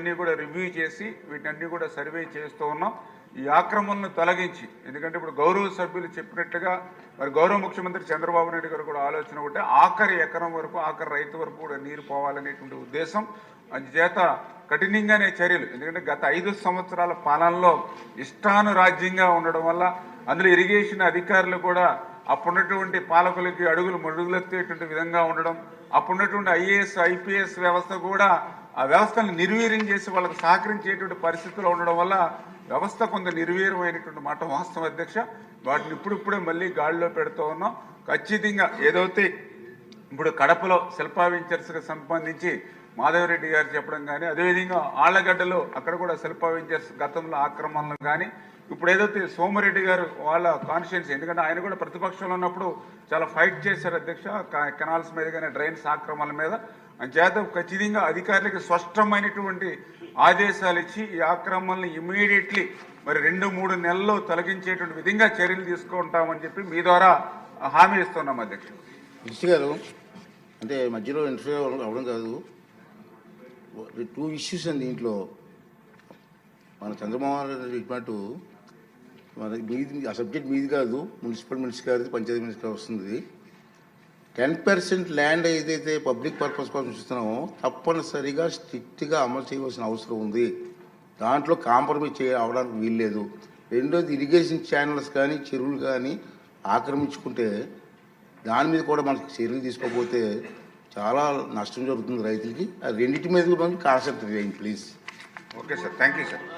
అన్నీ కూడా రివ్యూ చేసి వీటన్ని కూడా సర్వే చేస్తూ ఉన్నాం. ఈ ఆక్రమణను తొలగించి ఎందుకంటే ఇప్పుడు గౌరవ సభ్యులు చెప్పినట్టుగా మరి గౌరవ ముఖ్యమంత్రి చంద్రబాబు నాయుడు గారు కూడా ఆలోచన ఒకటే ఆఖరి ఎకరం వరకు ఆఖరి రైతు వరకు కూడా నీరు పోవాలనేటువంటి ఉద్దేశం. అందుచేత కఠినంగానే చర్యలు ఎందుకంటే గత ఐదు సంవత్సరాల పాలనలో ఇష్టానురాజ్యంగా ఉండడం వల్ల అందులో ఇరిగేషన్ అధికారులు కూడా అప్పుడున్నటువంటి పాలకులకి అడుగులు మడుగులెత్తేటువంటి విధంగా ఉండడం అప్పుడున్నటువంటి ఐఏఎస్ ఐపీఎస్ వ్యవస్థ కూడా ఆ వ్యవస్థను నిర్వీర్యం చేసి వాళ్ళకి సహకరించేటువంటి పరిస్థితుల్లో ఉండడం వల్ల వ్యవస్థ కొంత నిర్వీర్యమైనటువంటి మాట వాస్తవం అధ్యక్ష. వాటిని ఇప్పుడిప్పుడే మళ్ళీ గాడిలో పెడుతూ ఉన్నాం. ఖచ్చితంగా ఏదైతే ఇప్పుడు కడపలో శిల్పా వెంచర్స్కి సంబంధించి మాధవరెడ్డి గారు చెప్పడం కానీ అదేవిధంగా ఆళ్ళగడ్డలో అక్కడ కూడా శిల్పా వెంచర్స్ గతంలో ఆక్రమణలు కానీ ఇప్పుడు ఏదైతే సోమరెడ్డి గారు వాళ్ళ కాన్షియన్స్ ఎందుకంటే ఆయన కూడా ప్రతిపక్షంలో ఉన్నప్పుడు చాలా ఫైట్ చేశారు అధ్యక్ష కెనాల్స్ మీద కానీ డ్రైన్స్ ఆక్రమణల మీద. చేత ఖచ్చితంగా అధికారులకు స్పష్టమైనటువంటి ఆదేశాలు ఇచ్చి ఈ ఆక్రమణలు ఇమీడియట్లీ మరి రెండు మూడు నెలల్లో తొలగించేటువంటి విధంగా చర్యలు తీసుకుంటామని చెప్పి మీ ద్వారా హామీ ఇస్తున్నాం అధ్యక్ష. గారు అంటే మధ్యలో ఇంటర్వ్యూ అవ్వడం కాదు. టూ ఇష్యూస్ అండి దీంట్లో. మన చంద్రబాబు నాయుడు చెప్పినట్టు మనకి మీది ఆ సబ్జెక్ట్ మీది కాదు మున్సిపల్ మినిస్టర్ గారిది పంచాయతీ మినిస్టర్ వస్తుంది. టెన్ పర్సెంట్ ల్యాండ్ ఏదైతే పబ్లిక్ పర్పస్ కోసం ఇస్తున్నామో తప్పనిసరిగా స్ట్రిక్ట్గా అమలు చేయవలసిన అవసరం ఉంది. దాంట్లో కాంప్రమైజ్ చేయ అవడానికి వీల్లేదు. రెండోది ఇరిగేషన్ ఛానల్స్ కానీ చెరువులు కానీ ఆక్రమించుకుంటే దాని మీద కూడా మనకి చర్యలు తీసుకోకపోతే చాలా నష్టం జరుగుతుంది రైతులకి. అది రెండింటి మీద కూడా కాన్సెప్ట్ చేయండి please. Okay sir. Thank you sir.